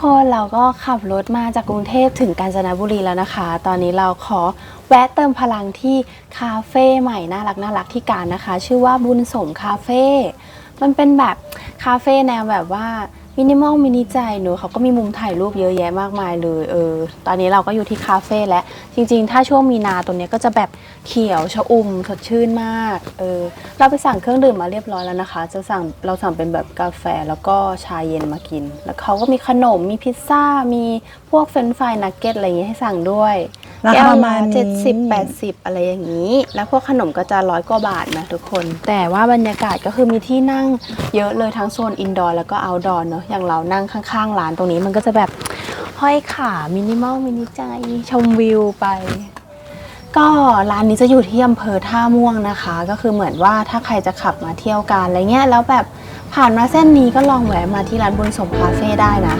คนเราก็ขับรถมาจากกรุงเทพถึงกาญจนบุรีแล้วนะคะ ตอนนี้เราขอแวะเติมพลังที่คาเฟ่ใหม่น่ารักน่ารักที่การนะคะ ชื่อว่าบุญสมคาเฟ่ มันเป็นแบบคาเฟ่แนวแบบว่า มินิมอลมินิใจหนูเขาก็มีมุมถ่ายรูปเยอะแยะมากมายเลยเออตอนนี้เราก็อยู่ที่คาเฟ่แล้วจริง ๆ ถ้าช่วงมีนาตัวนี้ก็จะแบบเขียวชะอุ่มสดชื่นมากเออเราไปสั่งเครื่องดื่มมาเรียบร้อยแล้วนะคะ จะสั่งเราสั่งเป็นแบบกาแฟแล้วก็ชาเย็นมากิน แล้วเขาก็มีขนมมีพิซซ่ามีพวกเฟรนฟรายนักเก็ตอะไรอย่างงี้ให้สั่งด้วย ราคาประมาณนี้ เจ็ดสิบแปดสิบอะไรอย่างนี้ แล้วพวกขนมก็จะร้อยกว่าบาทนะทุกคน แต่ว่าบรรยากาศก็คือมีที่นั่งเยอะเลยทั้งโซนอินดอร์แล้วก็เอาท์ดอร์เนอะอย่างเรานั่งข้างๆร้านตรงนี้มันก็จะแบบห้อยขามินิมอลมินิใจชมวิวไป ก็ร้านนี้จะอยู่ที่อำเภอท่าม่วงนะคะ ก็คือเหมือนว่าถ้าใครจะขับมาเที่ยวกันอะไรเงี้ยแล้วแบบผ่านมาเส้นนี้ก็ลองแวะมาที่ร้านบุญสมคาเฟ่ได้นะ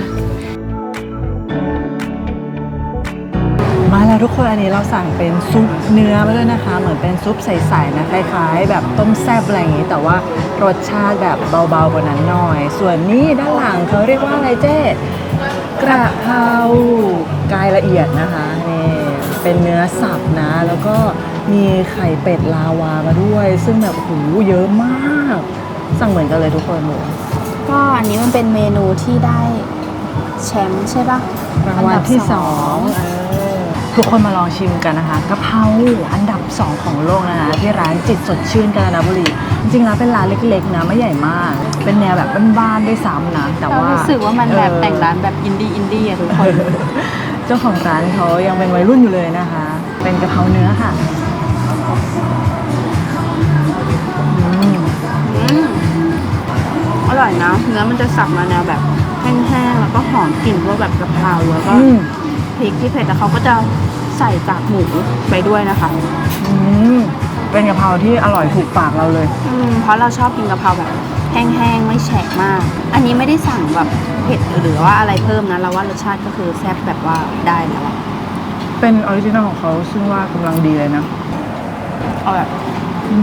ทุกคนอันนี้เราสั่งเป็นซุปเนื้อมาด้วยนะคะ เหมือนเป็นซุปใสๆนะคล้ายๆ แบบต้มแซ่บอะไรอย่างนี้ แต่ว่ารสชาติแบบเบาๆกว่านั้นหน่อย ส่วนนี้ด้านหลังเขาเรียกว่าอะไรเจ๊กระเพรากายละเอียดนะคะนี่เป็นเนื้อสับนะ แล้วก็มีไข่เป็ดลาวามาด้วย ซึ่งแบบโอ้โหเยอะมาก สั่งเหมือนกันเลยทุกคนหนูก็อันนี้มันเป็นเมนูที่ได้แชมป์ใช่ปะรางวัลที่สองเออ ทุกคนมาลองชิมกันนะคะกะเพราอันดับ 2 ของโลกนะคะที่ร้านจิตสดชื่นกาญจนบุรีจริงๆแล้วเป็นร้านเล็กๆนะไม่ใหญ่มาก เป็นแนวแบบบ้านๆด้วยซ้ำนะแต่เราว่ารู้สึกว่ามันแบบเออแต่งร้านแบบอินดี้อินดี้อะทุกคน เจ้าของร้านเขายังเป็นวัยรุ่นอยู่เลยนะคะ เป็นกะเพราเนื้อค่ะอืมอืมอร่อยนะเนื้อมันจะสับมาแนวแบบแห้งๆแล้วก็หอมกลิ่นพวกแบบกะเพราแล้วก็อืม พริกที่เผ็ดแต่เขาก็จะใส่กากหมูไปด้วยนะคะ อืมเป็นกะเพราที่อร่อยถูกปากเราเลย อืมเพราะเราชอบกินกะเพราแบบ แห้งๆ ไม่แฉะมาก อันนี้ไม่ได้สั่งแบบเผ็ดหรือว่าอะไรเพิ่มนะเราว่ารสชาติก็คือแซ่บแบบว่าได้แล้วอะเป็นออริจินัลของเขาซึ่งว่ากำลังดีเลยนะ เอาแบบอื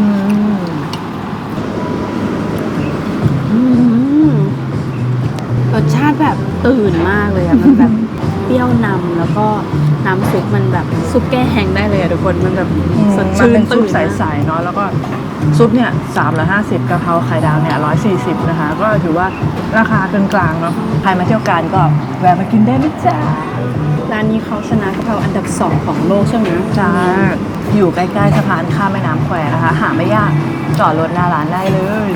มอืมรสชาติแบบตื่นมากเลยอะมันแบบ เปรี้ยวนำแล้วก็น้ำซุปมันแบบซุปแก้แห้งได้เลยอะทุกคนมันแบบอืมสดมันชื่นเป็นซุปตื่นใสๆเนาะแล้วก็ซุปเนี่ยสามร้อยห้าสิบกะเพราไข่ดาวเนี่ยร้อยสี่สิบนะคะ ก็ถือว่าราคากลางๆเนาะใครมาเที่ยวการก็แวะมากินได้นะจ๊ะร้านนี้เขาชนะกะเพราอันดับสองของโลกใช่ไหมจ้าอยู่ใกล้ๆสะพานข้ามแม่น้ำแควนะคะ หาไม่ยากจอดรถหน้าร้านได้เลย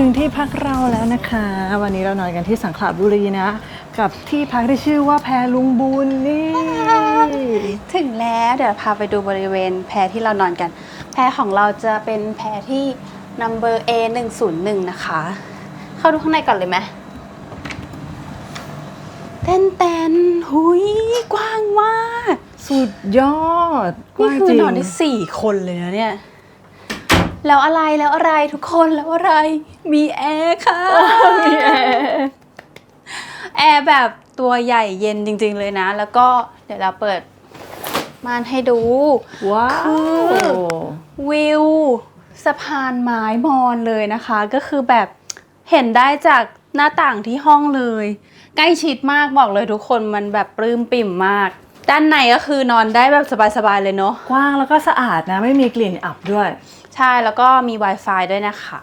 ถึงที่พักเราแล้วนะคะ วันนี้เรานอนกันที่สังขละบุรีนะ กับที่พักที่ชื่อว่าแพลุงบุญนี่ ถึงแล้วเดี๋ยวพาไปดูบริเวณแพรที่เรานอนกัน แพรของเราจะเป็นแพรที่ number A 1 0 1นะคะ เข้าดูข้างในก่อนเลยไหมเต้นเต้นๆหุยกว้างมาก สุดยอดนี่คืจอริงนอนได้สี่คนเลยนะเนี่ย แล้วอะไรแล้วอะไรทุกคนแล้วอะไร มีแอร์ค่ะ มีแอร์แอร์แบบตัวใหญ่เย็นจริง ๆ เลยนะ แล้วก็เดี๋ยวเราเปิดม่านให้ดู ว้าคือววิวสะพานไม้มอนเลยนะคะ ก็คือแบบเห็นได้จากหน้าต่างที่ห้องเลย ใกล้ชิดมากบอกเลยทุกคนมันแบบปลื้มปิ่มมาก ด้านในก็คือนอนได้แบบสบายๆเลยเนาะกว้างแล้วก็สะอาดนะ ไม่มีกลิ่นอับด้วย ใช่แล้วก็มี Wi-Fi ด้วยนะคะ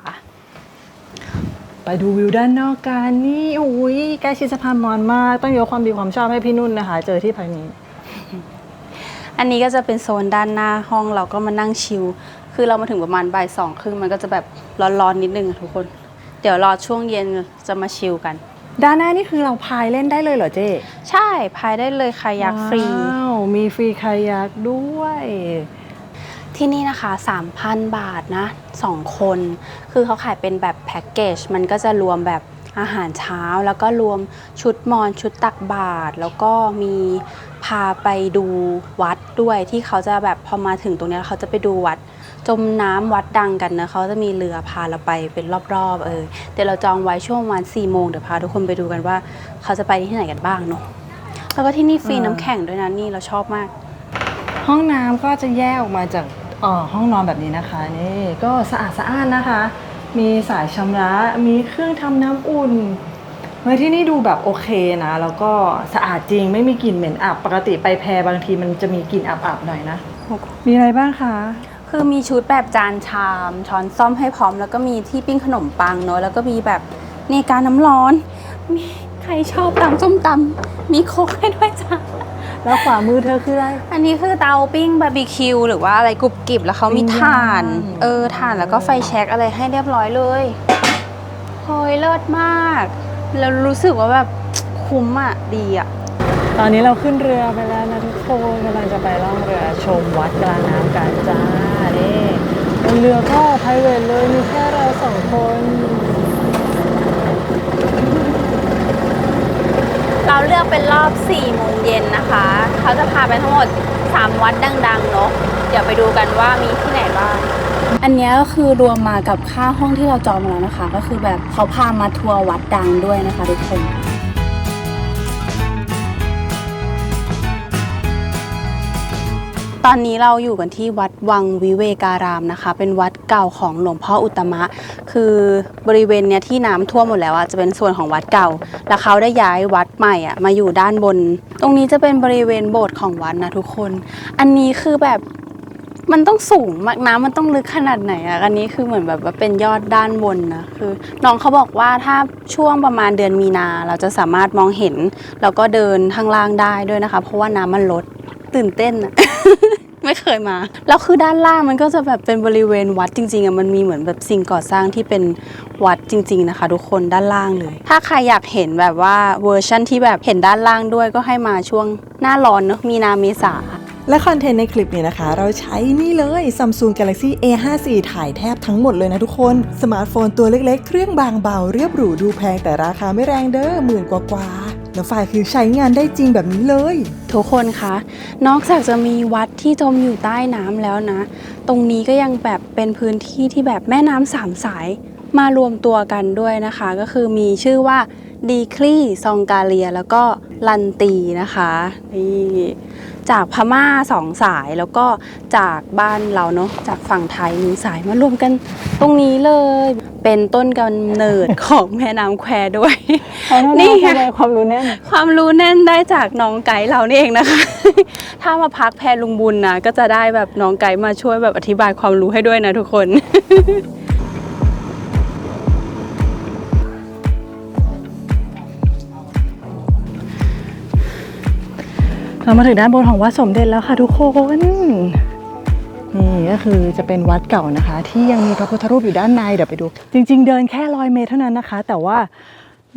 ไปดูวิวด้านนอกกันนี่โอ้ยใกล้ชิดสะพานมอญมาก ต้องยกความดีความชอบให้พี่นุ่นนะคะ เจอที่พักนี้ อันนี้ก็จะเป็นโซนด้านหน้าห้องเราก็มานั่งชิลคือเรามาถึงประมาณบ่ายสองครึ่งมันก็จะแบบร้อนๆนิดนึงอะทุกคน เดี๋ยวรอช่วงเย็นจะมาชิลกัน ด้านหน้านี่คือเราพายเล่นได้เลยเหรอเจ๊ใช่พายได้เลยคายักฟรี ว้าวมีฟรีคายักด้วย ที่นี่นะคะ 3,000 บาทนะ2คน คือเขาขายเป็นแบบแพ็กเกจ มันก็จะรวมแบบอาหารเช้า แล้วก็รวมชุดมอนชุดตักบาตรแล้วก็มีพาไปดูวัดด้วยที่เขาจะแบบพอมาถึงตรงนี้เขาจะไปดูวัด จมน้ำวัดดังกันนะเขาจะมีเรือพาเราไปเป็นรอบๆเออเดี๋ยวเราจองไว้ช่วงประมาณ4โมงเดี๋ยวพาทุกคนไปดูกันว่า เขาจะไปที่ไหนกันบ้างเนาะแล้วก็ที่นี่ฟรีน้ำแข็งด้วยนะนี่เราชอบมาก ห้องน้ำก็จะแยกออกมาจาก เอ่อห้องนอนแบบนี้นะคะนี่ก็สะอาดสะอ้านนะคะ มีสายชำระมีเครื่องทำน้ำอุ่นเฮ้ยที่นี่ดูแบบโอเคนะ แล้วก็สะอาดจริงไม่มีกลิ่นเหม็นอับปกติไปแพรบางทีมันจะมีกลิ่นอับๆหน่อยนะ มีอะไรบ้างคะ คือมีชุดแบบจานชาม ช้อนซ่อมให้พร้อม แล้วก็มีที่ปิ้งขนมปังเนอะแล้วก็มีแบบนี่การน้ำร้อน มีใครชอบตำส้มตำมีโค้กให้ด้วยจ้ะ แล้วขวามือเธอคืออะไร อันนี้คือเตาปิ้งบาร์บีคิวหรือว่าอะไรกรุบกริบแล้วเขามีปิ้งย่างถ่าน เออถ่านแล้วก็ไฟแช็กอะไรให้เรียบร้อยเลยโอ้ยเลิศมาก แล้วรู้สึกว่าแบบคุ้มอะดีอะตอนนี้เราขึ้นเรือไปแล้วนะทุกคนกำลังจะไปล่องเรือชมวัดกลางน้ำกันจ้านี่บนเรือก็ไพรเวทเลยมีแค่เราสองคน เราเลือกเป็นรอบ4โมงเย็นนะคะ เขาจะพาไปทั้งหมด 3 วัดดังๆเนาะเดี๋ยวไปดูกันว่ามีที่ไหนบ้าง อันนี้ก็คือรวมมากับค่าห้องที่เราจองมาแล้วนะคะ ก็คือแบบเขาพามาทัวร์วัดดังด้วยนะคะทุกคน ตอนนี้เราอยู่กันที่วัดวังวิเวการามนะคะ เป็นวัดเก่าของหลวงพ่ออุตมะ คือบริเวณเนี้ยที่น้ำท่วมหมดแล้วอะจะเป็นส่วนของวัดเก่า แล้วเขาได้ย้ายวัดใหม่อะมาอยู่ด้านบน ตรงนี้จะเป็นบริเวณโบสถ์ของวัดนะทุกคน อันนี้คือแบบมันต้องสูงมากน้ำมันต้องลึกขนาดไหนอะอันนี้คือเหมือนแบบว่าเป็นยอดด้านบนนะคือน้องเขาบอกว่าถ้าช่วงประมาณเดือนมีนา เราจะสามารถมองเห็น แล้วก็เดินข้างล่างได้ด้วยนะคะ เพราะว่าน้ำมันลดตื่นเต้นอะ ไม่เคยมา แล้วคือด้านล่างมันก็จะแบบเป็นบริเวณวัดจริงๆอะมันมีเหมือนแบบสิ่งก่อสร้างที่เป็นวัดจริง ๆ นะคะ ทุกคนด้านล่างเลย ถ้าใครอยากเห็นแบบว่าเวอร์ชั่นที่แบบเห็นด้านล่างด้วยก็ให้มาช่วงหน้าร้อนเนอะมีนาเมษาและคอนเทนต์ในคลิปนี้นะคะ เราใช้นี่เลย Samsung Galaxy A54 ถ่ายแทบทั้งหมดเลยนะทุกคน สมาร์ทโฟนตัวเล็กๆ เครื่องบางเบาเรียบหรูดูแพงแต่ราคาไม่แรงเด้อหมื่นกว่า แล้วไฟล์คือใช้งานได้จริงแบบนี้เลย ทุกคนคะ นอกจากจะมีวัดที่จมอยู่ใต้น้ำแล้วนะ ตรงนี้ก็ยังแบบเป็นพื้นที่ที่แบบแม่น้ำสามสายมารวมตัวกันด้วยนะคะ ก็คือมีชื่อว่า ดีคลีซองกาเลีย แล้วก็ลันตีนะคะนี่จากพม่าสองสายแล้วก็จากบ้านเราเนาะจากฝั่งไทยหนึ่งสายมารวมกันตรงนี้เลย เป็นต้นกำเนิดของแม่น้ำแควด้วย นี่นี่ไงไงความรู้แน่นความรู้แน่นได้จากน้องไกด์เรานี่เองนะคะ ถ้ามาพักแพรลุงบุญนะก็จะได้แบบน้องไกด์มาช่วยแบบอธิบายความรู้ให้ด้วยนะทุกคน เรามาถึงด้านบนของวัดสมเด็จแล้วค่ะทุกคนนี่ก็คือจะเป็นวัดเก่านะคะ ที่ยังมีพระพุทธรูปอยู่ด้านในเดี๋ยวไปดู จริง ๆ เดินแค่ร้อยเมตรเท่านั้นนะคะ แต่ว่า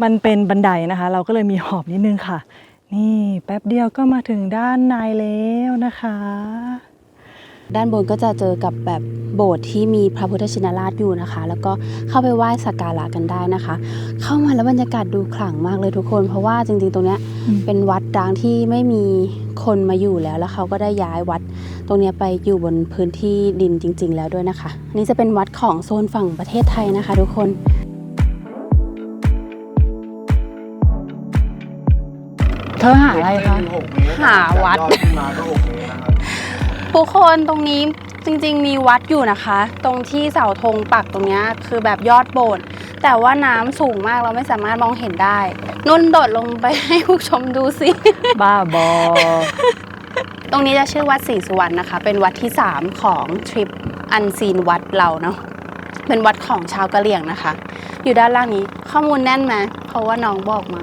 มันเป็นบันไดนะคะ เราก็เลยมีหอบนิดนึงค่ะ นี่แป๊บเดียวก็มาถึงด้านในแล้วนะคะ ด้านบนก็จะเจอกับแบบโบสถ์ที่มีพระพุทธชินราชอยู่นะคะ แล้วก็เข้าไปไหว้สักการะกันได้นะคะ เข้ามาแล้วบรรยากาศดูขลังมากเลยทุกคน เพราะว่าจริงๆ ตรงเนี้ยอืมเป็นวัดร้างที่ไม่มีคนมาอยู่แล้ว แล้วเขาก็ได้ย้ายวัด ตรงเนี้ยไปอยู่บนพื้นที่ดินจริง ๆ แล้วด้วยนะคะอันนี่จะเป็นวัดของโซนฝั่งประเทศไทยนะคะ ทุกคนเธอหาอะไรคะหาวัดยอดขึ้นมาก็หกเมตรนะครับ ทุกคนตรงนี้จริงๆ มีวัดอยู่นะคะ ตรงที่เสาธงปักตรงเนี้ยคือแบบยอดโบสถ์แต่ว่าน้ำสูงมากเราไม่สามารถมองเห็นได้ นุ่นโดดลงไปให้ผู้ชมดูสิ บ้าบอ ตรงนี้จะชื่อวัดศรีสุวรรณนะคะ เป็นวัดที่ 3 ของทริปอันซีนวัดเราเนาะเป็นวัดของชาวกะเหรี่ยงนะคะ อยู่ด้านล่างนี้ข้อมูลแน่นไหมเพราะว่าน้องบอกมา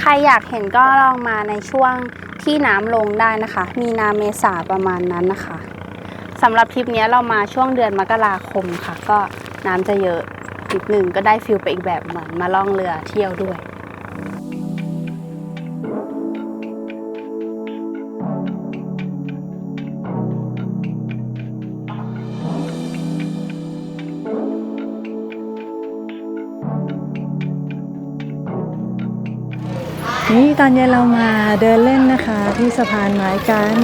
ใครอยากเห็นก็ลองมาในช่วง ที่น้ำลงได้นะคะ มีนาเมษาประมาณนั้นนะคะสำหรับทริปนี้เรามาช่วงเดือนมกราคมค่ะ ก็น้ำจะเยอะทริปหนึ่งก็ได้ฟิลไปอีกแบบเหมือนมาล่องเรือเที่ยวด้วย นี่ตอนเย็นเรามาเดินเล่นนะคะ ที่สะพานไม้กัน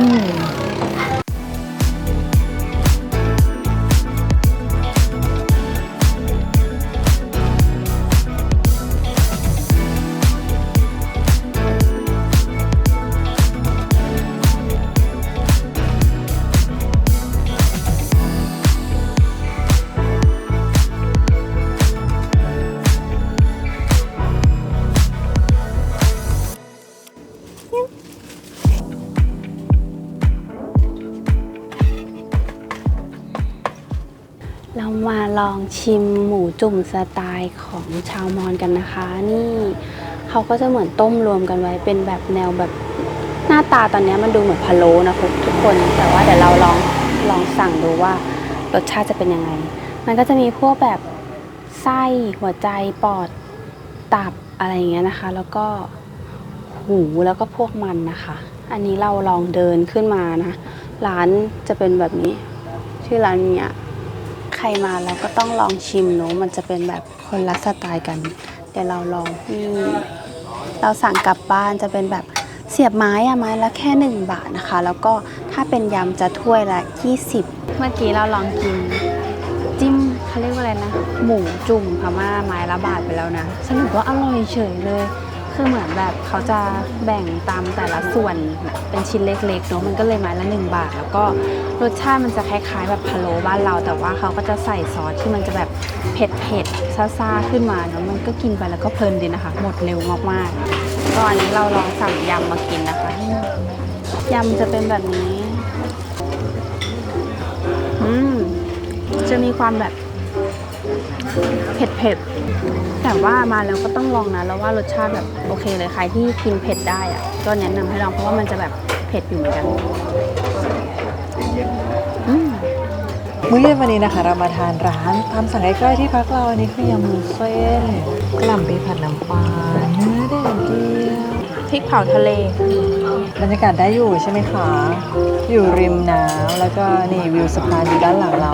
มาลองชิมหมูจุ่มสไตล์ของชาวมอญกันนะคะ นี่เขาก็จะเหมือนต้มรวมกันไว้เป็นแบบแนวแบบหน้าตาตอนนี้มันดูเหมือนพะโล้นะทุกคน แต่ว่าเดี๋ยวเราลองลองสั่งดูว่ารสชาติจะเป็นยังไง มันก็จะมีพวกแบบไส้หัวใจปอดตับอะไรอย่างเงี้ยนะคะ แล้วก็หูแล้วก็พวกมันนะคะ อันนี้เราลองเดินขึ้นมานะ ร้านจะเป็นแบบนี้ ชื่อร้านเนี้ย รมาเราก็ต้องลองชิมเนอะมันจะเป็นแบบคนละสไตล์กัน เดี๋ยวเราลองนี่เราสั่งกลับบ้านจะเป็นแบบเสียบไม้อะไม้ละแค่ 1 บาทนะคะ แล้วก็ถ้าเป็นยำจะถ้วยละ 20 เมื่อกี้เราลองกิน จิ้มเขาเรียกว่าอะไรนะ หมูจุ่มพม่าไม้ละบาทไปแล้วนะ สรุปว่าอร่อยเฉยเลย คือเหมือนแบบเขาจะแบ่งตามแต่ละส่วนเป็นชิ้นเล็กๆเนาะมันก็เลยไม้ละหนึ่งบาท แล้วก็รสชาติมันจะคล้ายๆ แบบพะโล้บ้านเรา แต่ว่าเขาก็จะใส่ซอสที่มันจะแบบเผ็ดๆซ่าๆขึ้นมาเนาะมันก็กินไปแล้วก็เพลินดีนะคะ หมดเร็วมากๆก็อันนี้เราลองสั่งยำมากินนะคะยำจะเป็นแบบนี้ อืมจะมีความแบบ เผ็ดๆแต่ว่ามาแล้วก็ต้องลองนะแล้วว่ารสชาติแบบโอเคเลยใครที่กินเผ็ดได้อะก็แนะนำให้ลองเพราะว่ามันจะแบบเผ็ดอยู่เหมือนกันอืมมื้อเย็นวันนี้นะคะ เรามาทานร้านตามสั่งใกล้ๆที่พักเราอันนี้คือยำมุนเส้นกะหล่ำปีผัดน้ำปลาเนื้อแดงเกี๊ยวพริกเผาทะเล บรรยากาศได้อยู่ใช่ไหมคะ อยู่ริมน้ำแล้วก็นี่วิวสะพานอยู่ด้านหลังเรา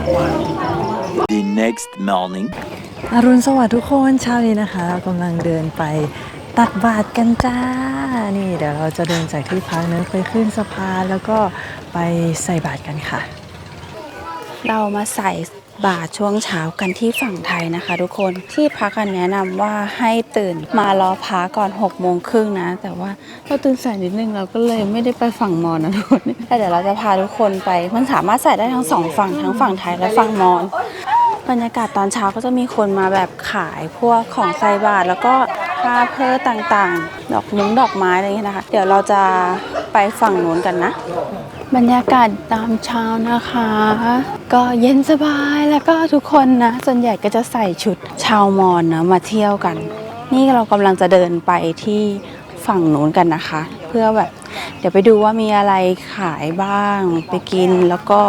The next morning. อรุณสวัสดิ์ทุกคนเช้านี้นะคะเรากำลังเดินไปตักบาตรกันจ้า นี่เดี๋ยวเราจะเดินจากที่พักนั้นไปขึ้นสะพานแล้วก็ไปใส่บาตรกันค่ะ เรามาใส่ บาตรช่วงเช้ากันที่ฝั่งไทยนะคะ ทุกคนที่พักกันแนะนำว่าให้ตื่นมารอพระก่อน6กโมงครึ่งนะ แต่ว่าเราตื่นสายนิดนึงเราก็เลยไม่ได้ไปฝั่งมอญนะทุกคนแต่เดี๋ยวเราจะพาทุกคนไป มันสามารถใส่ได้ทั้งสองฝั่งทั้งฝั่งไทยและฝั่งมอญบรรยากาศตอนเช้าก็จะมีคนมาแบบขายพวกของใส่บาตรแล้วก็ผ้าเพอต่างๆ ดอกมุ้งดอกไม้อะไรอย่างเงี้ยนะคะ เดี๋ยวเราจะไปฝั่งนู้นกันนะ บรรยากาศตามเช้านะคะ ก็เย็นสบายแล้วก็ทุกคนนะ ส่วนใหญ่ก็จะใส่ชุดชาวมอญนะมาเที่ยวกัน นี่เรากำลังจะเดินไปที่ฝั่งนู้นกันนะคะ เพื่อแบบ เดี๋ยวไปดูว่ามีอะไรขายบ้าง ไปกินแล้วก็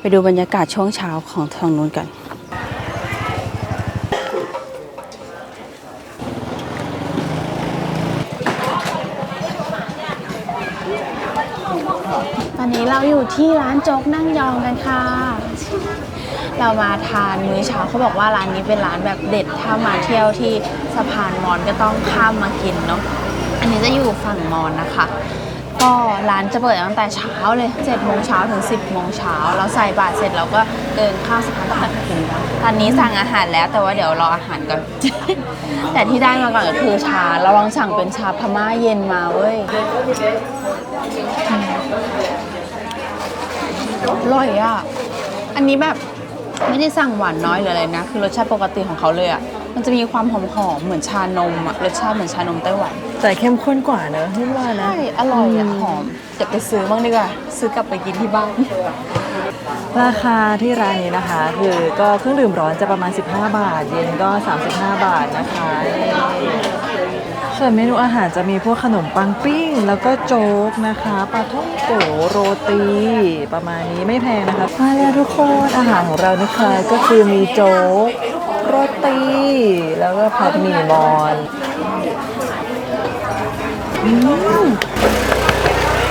ไปดูบรรยากาศช่วงเช้าของทางนู้นกัน ตอนนี้ เราอยู่ที่ร้านโจ๊กนั่งยองกันค่ะ เรามาทานมื้อเช้าเขาบอกว่าร้านนี้เป็นร้านแบบเด็ดถ้ามาเที่ยวที่สะพานมอญก็ต้องข้ามมากินเนาะอันนี้จะอยู่ฝั่งมอญนะคะ ก็ร้านจะเปิดตั้งแต่เช้าเลย7โมงเช้าถึง 10โมงเช้าเราใส่บาตรเสร็จเราก็เดินข้ามสะพานตะขันกินกันตอนนี้สั่งอาหารแล้วแต่ว่าเดี๋ยวรออาหารก่อน แต่ที่ได้มาก่อนก็คือชาเราลองสั่งเป็นชาพม่าเย็นมาเว้ย อร่อยอะ อันนี้แบบไม่ได้สั่งหวานน้อยหรืออะไรนะ คือรสชาติปกติของเขาเลยอะ มันจะมีความหอมๆเหมือนชานมอะ รสชาติเหมือนชานมไต้หวัน แต่เข้มข้นกว่าเนอะที่ว่านะ ใช่ อร่อยอะ หอมเดี๋ยวไปซื้อบ้างดีกว่า ซื้อกลับไปกินที่บ้าน ราคาที่ร้านนี้นะคะ คือก็เครื่องดื่มร้อนจะประมาณ 15 บาท เย็นก็ 35 บาทนะคะ ส่วนเมนูอาหารจะมีพวกขนมปังปิ้ง แล้วก็โจ๊กนะคะปลาท่องโกโรตี ประมาณนี้ไม่แพงนะคะมาแล้วทุกคนอาหารของเรานะคะก็คือมีโจ๊กโรตี แล้วก็ผัดหมี่มอนอืม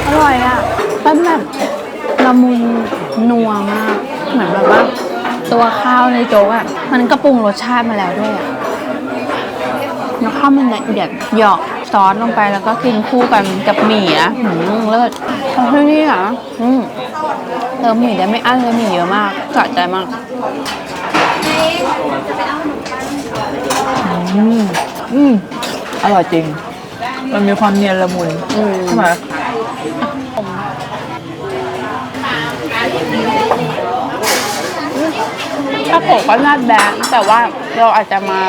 อร่อยอะมันแบบละมุนนัวมาก เหมือนแบบว่า ตัวข้าวในโจ๊กอะ มันก็ปรุงรสชาติมาแล้วด้วยอะ แล้วข้าวมันละเอียดหยอกซอสลงไปแล้วก็กินคู่กันกับหมี่นะหืมเลิศเพราะที่นี่อะอืมเติมหมี่ได้ไม่อั้นเลยหมี่เยอะมากสะใจมากอืมอืมอร่อยจริง มันมีความเนียนละมุนอืมใช่ไหมถ้าโขกก็น่าแบนแต่ว่าเราอาจจะมา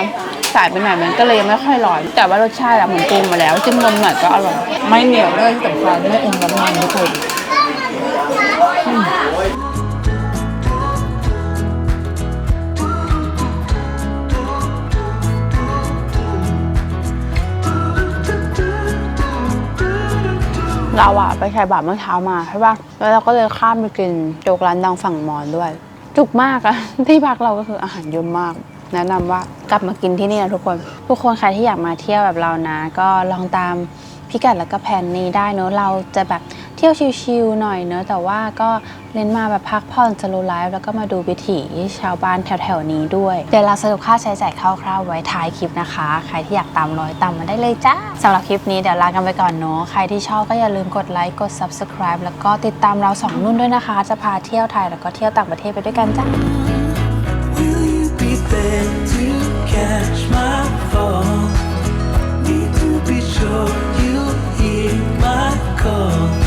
สายไปหน่อยมันก็เลยไม่ค่อยร้อน แต่ว่ารสชาติอะเหมือนปรุงมาแล้ว จิ้มนมหน่อยก็อร่อย ไม่เหนียวด้วยที่สำคัญไม่อมน้ำมันทุกคนเราอะไปใช้บาทเมื่อเช้ามาใช่ป่ะ แล้วเราก็เลยข้ามไปกินโจ๊กร้านดังฝั่งมอนด้วย จุกมากอะที่พักเราก็คืออาหารเยอะมาก แนะนำว่ากลับมากินที่นี่นะทุกคน ทุกคนใครที่อยากมาเที่ยวแบบเรานะ ก็ลองตามพิกัดแล้วก็แผนนี้ได้เนอะเราจะแบบเที่ยวชิลๆหน่อยเนอะแต่ว่าก็เน้นมาแบบพักผ่อนสโลไลฟ์แล้วก็มาดูวิถีชาวบ้านแถวๆนี้ด้วย เดี๋ยวเราสรุปค่าใช้จ่ายคร่าวๆไว้ท้ายคลิปนะคะ ใครที่อยากตามรอยตามมาได้เลยจ้าสำหรับคลิปนี้เดี๋ยวลากันไปก่อนเนอะใครที่ชอบก็อย่าลืมกดไลค์กด subscribe แล้วก็ติดตามเราสองนุ่นด้วยนะคะ จะพาเที่ยวไทยแล้วก็เที่ยวต่างประเทศไปด้วยกันจ้า call.